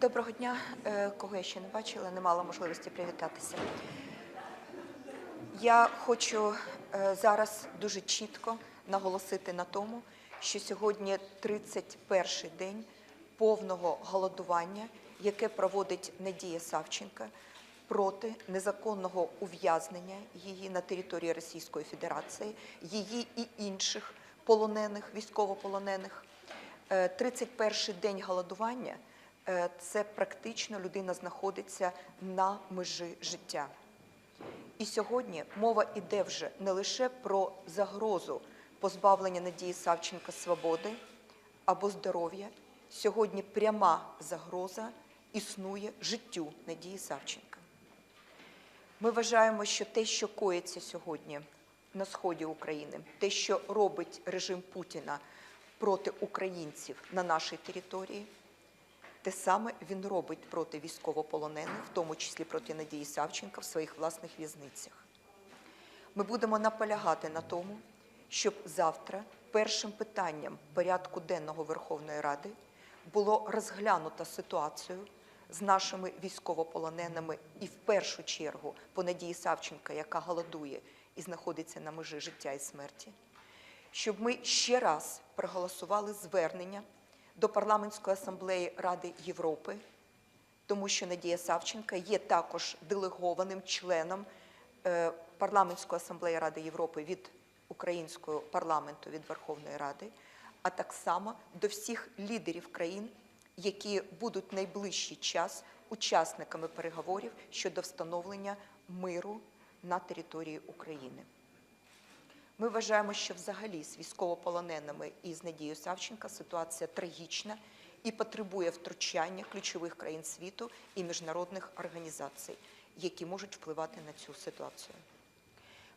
Доброго дня, Е, кого я ще не бачила, не мала можливості привітатися. Я хочу е, зараз дуже чітко наголосити на тому, що сьогодні 31-й день повного голодування, яке проводить Надія Савченка проти незаконного ув'язнення її на території Російської Федерації, її і інших полонених, військовополонених. Е, 31-й день голодування е, це практично людина знаходиться на межі життя. І сьогодні мова йде вже не лише про загрозу позбавлення Надії Савченка свободи або здоров'я. Сьогодні пряма загроза існує життю Надії Савченка. Ми вважаємо, що те, що коїться сьогодні на сході України, те, що робить режим Путіна проти українців на нашій території, те саме він робить проти військовополонених, в тому числі проти Надії Савченка в своїх власних в'язницях. Ми будемо наполягати на тому, щоб завтра першим питанням порядку денного Верховної Ради було розглянуто ситуацію з нашими військовополоненими і в першу чергу по Надії Савченка, яка голодує і знаходиться на межі життя і смерті, щоб ми ще раз проголосували звернення до парламентської асамблеї Ради Європи, тому що Надія Савченка є також делегованим членом е, парламентської асамблеї Ради Європи від українського парламенту від Верховної Ради, а так само до всіх лідерів країн, які будуть найближчий час учасниками переговорів щодо встановлення миру на території України. Ми вважаємо, що взагалі з військовополоненими і з Надією Савченка ситуація трагічна і потребує втручання ключових країн світу і міжнародних організацій, які можуть впливати на цю ситуацію.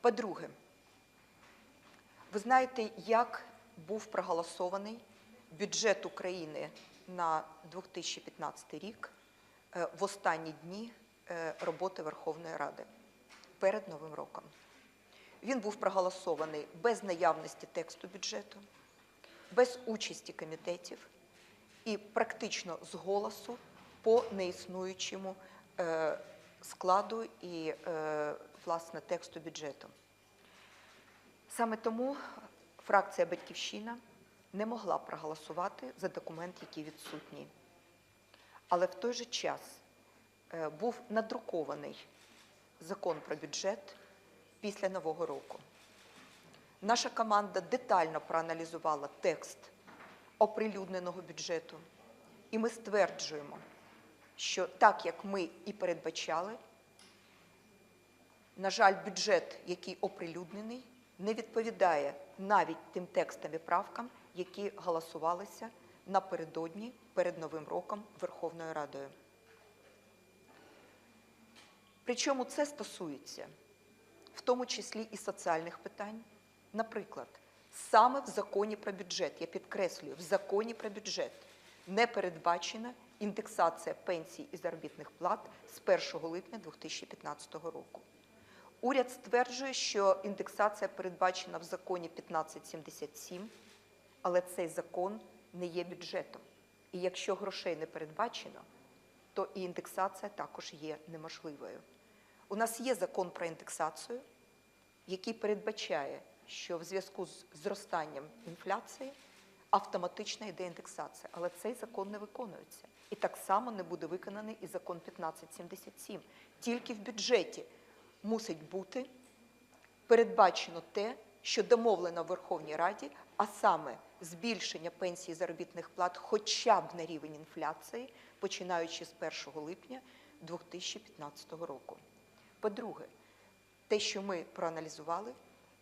По-друге, ви знаєте, як був проголосований бюджет України на 2015 рік е, в останні дні е, роботи Верховної Ради перед Новим роком. Він був проголосований без наявності тексту бюджету, без участі комітетів і практично з голосу по неіснуючому е, складу і е, власне тексту бюджету. Саме тому фракція Батьківщина не могла проголосувати за документ, який відсутній. Але в той же час е, був надрукований закон про бюджет після Нового року. Наша команда детально проаналізувала текст оприлюдненого бюджету, і ми стверджуємо, що так як ми і передбачали, на жаль, бюджет, який оприлюднений, не відповідає навіть тим текстам і правкам, які голосувалися напередодні перед Новим роком Верховною Радою. Причому це стосується в тому числі і соціальних питань. Наприклад, саме в законі про бюджет, я підкреслюю, в законі про бюджет не передбачена індексація пенсій і заробітних плат з 1 липня 2015 року. Уряд стверджує, що індексація передбачена в законі 1577, але цей закон не є бюджетом. І якщо грошей не передбачено, то і індексація також є неможливою. У нас є закон про індексацію, який передбачає, що в зв'язку з зростанням інфляції автоматично йде індексація, але цей закон не виконується. І так само не буде виконаний і закон 1577. Тільки в бюджеті мусить бути передбачено те, що домовлено в Верховній Раді, а саме збільшення пенсій і заробітних плат хоча б на рівень інфляції, починаючи з 1 липня 2015 року. По-друге, те, що ми проаналізували,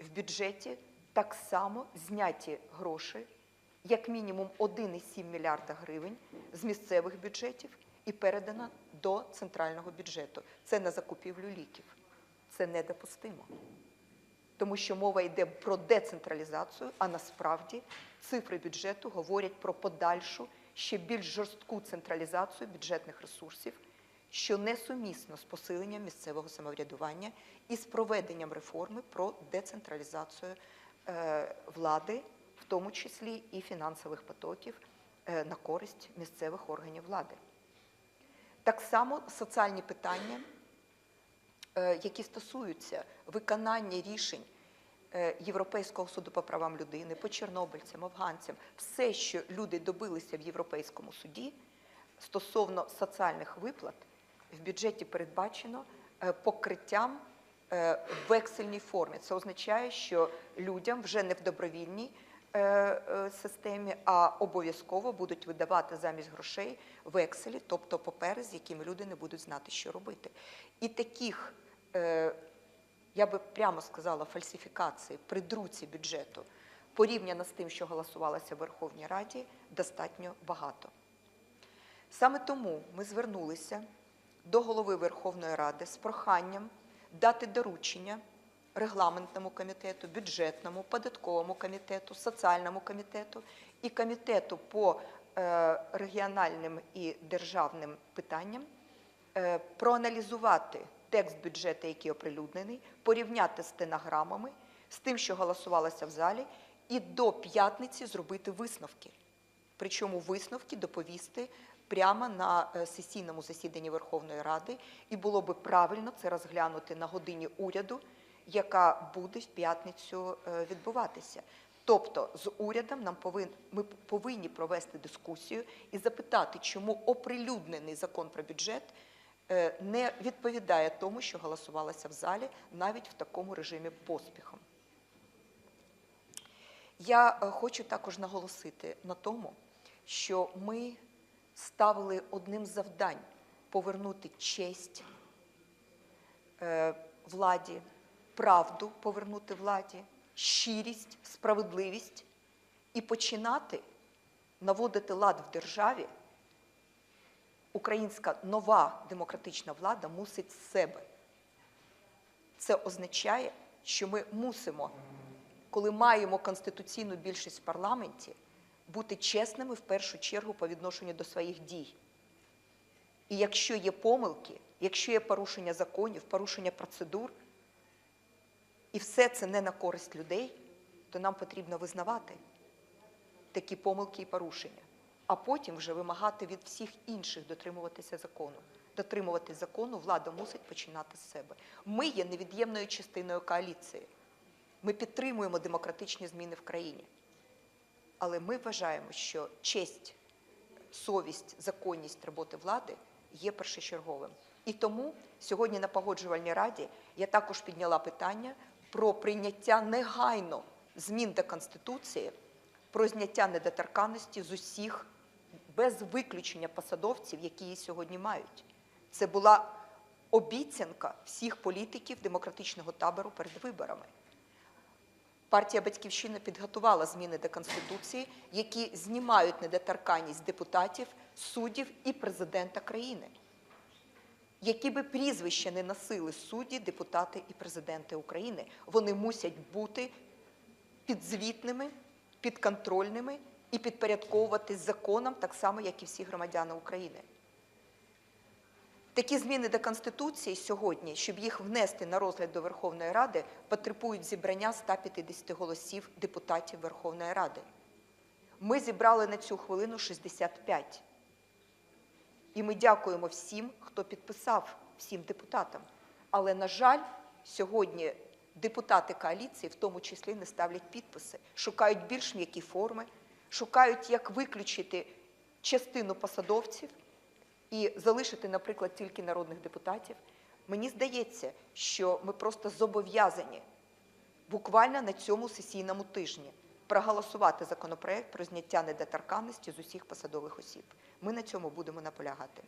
в бюджеті так само зняті гроші, як мінімум 1,7 мільярда гривень з місцевих бюджетів і передано до центрального бюджету. Це на закупівлю ліків. Це недопустимо. Тому що мова йде про децентралізацію, а насправді цифри бюджету говорять про подальшу ще більш жорстку централізацію бюджетних ресурсів що несумісно з посиленням місцевого самоврядування і з проведенням реформи про децентралізацію е, влади, в тому числі і фінансових потоків е, на користь місцевих органів влади. Так само соціальні питання, е, які стосуються виконання рішень Європейського суду по правам людини, по чорнобильцям, афганцям, все, що люди добилися в Європейському суді стосовно соціальних виплат, в бюджеті передбачено е, покриттям е, в вексельній формі. Це означає, що людям вже не в добровільній е, системі, а обов'язково будуть видавати замість грошей векселі, тобто папери, з якими люди не будуть знати, що робити. І таких, я би прямо сказала, фальсифікацій при друці бюджету порівняно з тим, що голосувалося в Верховній Раді, достатньо багато. Саме тому ми звернулися до голови Верховної Ради з проханням дати доручення регламентному комітету, бюджетному, податковому комітету, соціальному комітету і комітету по е, регіональним і державним питанням е, проаналізувати текст бюджету, який оприлюднений, порівняти стенограмами, з тим, що голосувалося в залі, і до п'ятниці зробити висновки. Причому висновки доповісти прямо на е, сесійному засіданні Верховної Ради, і було би правильно це розглянути на годині уряду, яка буде в п'ятницю е, відбуватися. Тобто з урядом нам повин, ми повинні провести дискусію і запитати, чому оприлюднений закон про бюджет е, не відповідає тому, що голосувалося в залі, навіть в такому режимі поспіхом. Я хочу також наголосити на тому, що ми ставили одним з завдань повернути честь е, владі, правду повернути владі, щирість, справедливість і починати наводити лад в державі. Українська нова демократична влада мусить себе. Це означає, що ми мусимо, коли маємо конституційну більшість в парламенті, бути чесними в першу чергу по відношенню до своїх дій. І якщо є помилки, якщо є порушення законів, порушення процедур, і все це не на користь людей, то нам потрібно визнавати такі помилки і порушення, а потім вже вимагати від всіх інших дотримуватися закону. Дотримуватись закону влада мусить починати з себе. Ми є невід'ємною частиною коаліції. Ми підтримуємо демократичні зміни в країні. Але ми вважаємо, що честь, совість, законність роботи влади є першочерговим. І тому сьогодні на погоджувальній раді я також підняла питання про прийняття негайно змін до Конституції, про зняття недоторканності з усіх без виключення посадовців, які її сьогодні мають. Це була обіцянка всіх політиків демократичного табору перед виборами. Партія Батьківщина підготувала зміни до Конституції, які знімають недоторканність депутатів, суддів і президента країни. Які би прізвища не носили судді, депутати і президенти України, вони мусять бути підзвітними, підконтрольними і підпорядковуватись законам так само, як і всі громадяни України. Такі зміни до Конституції сьогодні, щоб їх внести на розгляд до Верховної Ради, потребують зібрання 150 голосів депутатів Верховної Ради. Ми зібрали на цю хвилину 65. І ми дякуємо всім, хто підписав, всім депутатам. Але, на жаль, сьогодні депутати коаліції, в тому числі, не ставлять підписи, шукають більш м'які форми, шукають, як виключити частину посадовців і залишити, наприклад, тільки народних депутатів. Мені здається, що ми просто зобов'язані буквально на цьому сесійному тижні проголосувати законопроект про зняття недоторканності з усіх посадових осіб. Ми на цьому будемо наполягати.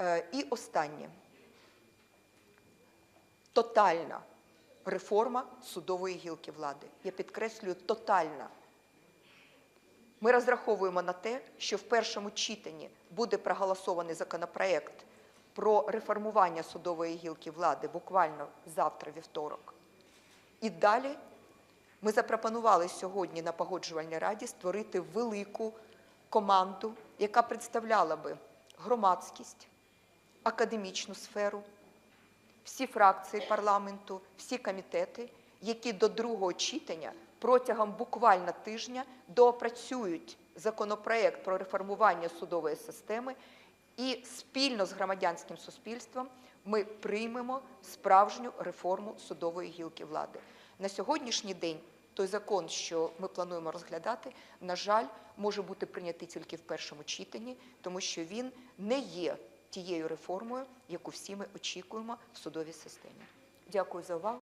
Е, І останнє. Тотальна реформа судової гілки влади. Я підкреслюю, тотальна. Ми розраховуємо на те, що в першому читанні буде проголосований законопроект про реформування судової гілки влади буквально завтра, вівторок. І далі ми запропонували сьогодні на погоджувальній раді створити велику команду, яка представляла би громадськість, академічну сферу, всі фракції парламенту, всі комітети, які до другого читання протягом буквально тижня доопрацюють законопроект про реформування судової системи і спільно з громадянським суспільством ми приймемо справжню реформу судової гілки влади. На сьогоднішній день той закон, що ми плануємо розглядати, на жаль, може бути прийнятий тільки в першому читанні, тому що він не є тією реформою, яку всі ми очікуємо в судовій системі. Дякую за увагу.